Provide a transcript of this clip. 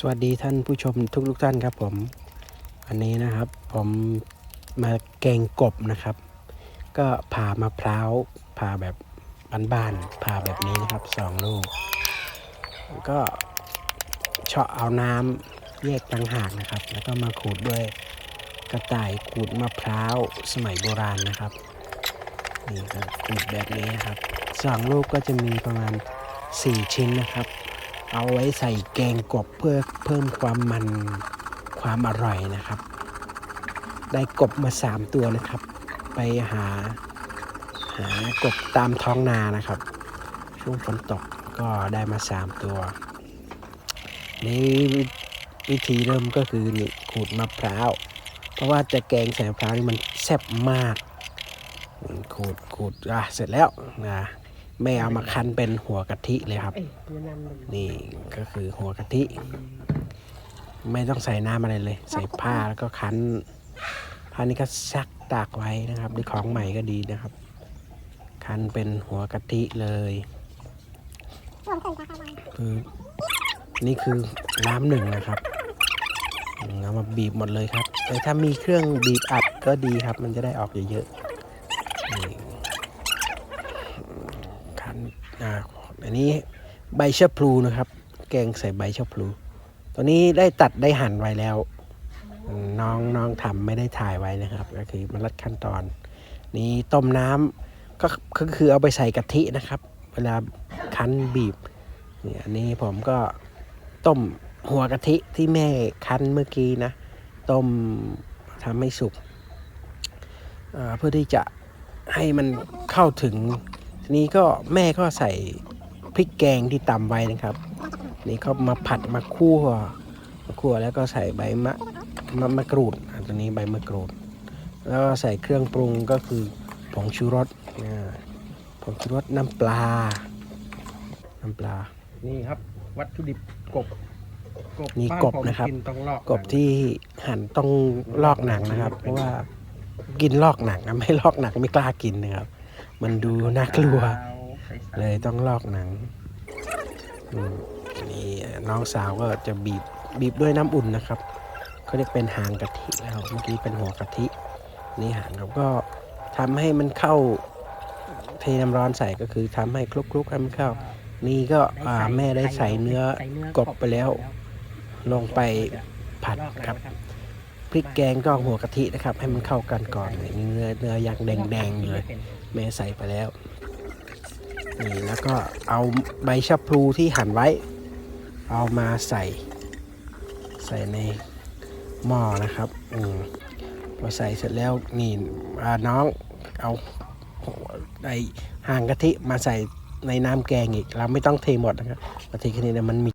สวัสดีท่านผู้ชมทุกทุกๆท่านครับผมอันนี้นะครับผมมาแกงกบนะครับ ก็ผ่ามะพร้าวผ่าแบบบ้านๆผ่าแบบนี้นะครับสองลูก ก็เฉาะเอาน้ำแยกต่างหากนะครับ แล้วก็มาขูดด้วยกระต่ายขูดมะพร้าวสมัยโบราณนะครับนี่ก็ขูดแบบนี้นะครับสองลูกก็จะมีประมาณ 4 ชิ้นนะครับ เอาไว้ใส่แกงกบเพื่อเพิ่มความมันความอร่อยนะครับ ได้กบมา3ตัวนะครับ ไปหาหากบตามท้องนานะครับ ช่วงฝนตกก็ได้มา3ตัวนี่วิธีเริ่มก็คือนี่ขูดมะพร้าว เพราะว่าจะแกงใส่มะพร้าวนี่มันแซ่บมากขูดขูดอะเสร็จแล้วนะ แม่เอามาคั้นเป็นหัวกะทิเลยครับ นี่ก็คือหัวกะทิ ไม่ต้องใส่น้ำอะไรเลย ใส่ผ้าแล้วก็คั้นผ้านี้ก็ซักตากไว้นะครับด้วยของใหม่ก็ดีนะครับ คั้นเป็นหัวกะทิเลยคือนี่คือน้ำหนึ่งนะครับอืมเอามาบีบหมดเลยครับแต่ถ้ามีเครื่องบีบอัดก็ดีครับ มันจะได้ออกเยอะๆนี่คั้น อ่าอันนี้ใบชะพลูนะครับ แกงใส่ใบชะพลู ตัวนี้ได้ตัดได้หั่นไว้แล้ว น้องน้องทำไม่ได้ถ่ายไว้นะครับ ก็คือมันลัดขั้นตอน นี้ต้มน้ำก็ก็คือเอาไปใส่กะทินะครับ เวลาคั้นบีบนี่อันนี้ผมก็ต้มหัวกะทิที่แม่คั้นเมื่อกี้นะ ต้มทำให้สุกเพื่อที่จะให้มันเข้าถึง ทีนี้ก็แม่ก็ใส่พริกแกงที่ตำไว้นะครับ นี่เขามาผัดมาคั่วมาคั่วแล้วก็ใส่ใบมะมะมะกรูดอันตัวนี้ใบมะกรูด แล้วก็ใส่เครื่องปรุงก็คือผงชูรสอ่าผงชูรสน้ำปลา น้ำปลา นี่ครับ วัตถุดิบกบกบนี่บ้านกบผมนะครับกินต้องลอกกบที่หั่นต้องลอกหนังนะครับ เพราะว่ากินลอกหนังนะไม่ลอกหนังไม่กล้ากินนะครับ มันดูน่ากลัว เลยต้องลอกหนังนี่น้องสาวก็จะบีบบีบด้วยน้ำอุ่นนะครับเขาเรียกเป็นหางกะทิแล้วเมื่อกี้เป็นหัวกะทิ นี่หางเราก็ทำให้มันเข้าเทน้ำร้อนใส่ก็คือทำให้คลุกๆให้มันเข้า นี่ก็แม่ได้ใส่เนื้อกบไปแล้ว ลงไปผัดครับ พริกแกงก็หัวกะทินะครับ ให้มันเข้ากันก่อนนี่เนื้อเนื้อยังแดงๆเลยแม่ใส่ไปแล้วนี่แล้วก็เอาใบชะพลูที่หั่นไว้ เอามาใส่ ใส่ในหม้อนะครับอืมพอใส่เสร็จแล้วนี่น้องเอาไอห่างกะทิมาใส่ในน้ำแกงอีก เราไม่ต้องเทหมดนะครับกะทิแค่นี้มันมี